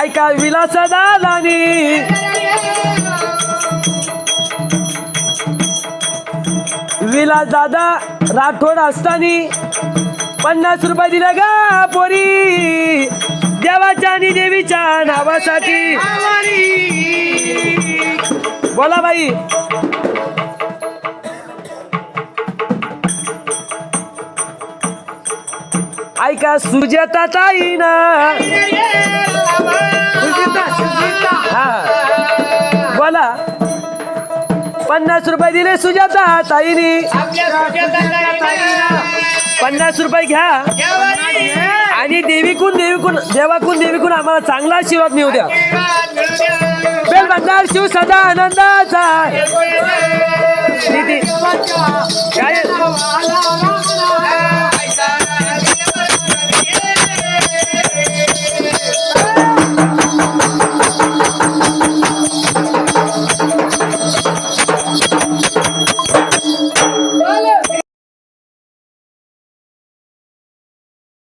ऐका विलास दादा राठोड असतानी पन्नास रुपये दिले गा पोरी देवाच्या आणि देवीच्या नावासाठी बोला बाई ऐका सुजाता ताईना पन्नास रुपये दिले सुजाता ताईनी. पन्नास रुपये घ्या. आणि देवीकून देवीकून देवाकून देवीकून आम्हाला चांगला आशीर्वाद मिळू द्या. बेल शिव सदा आनंदाचा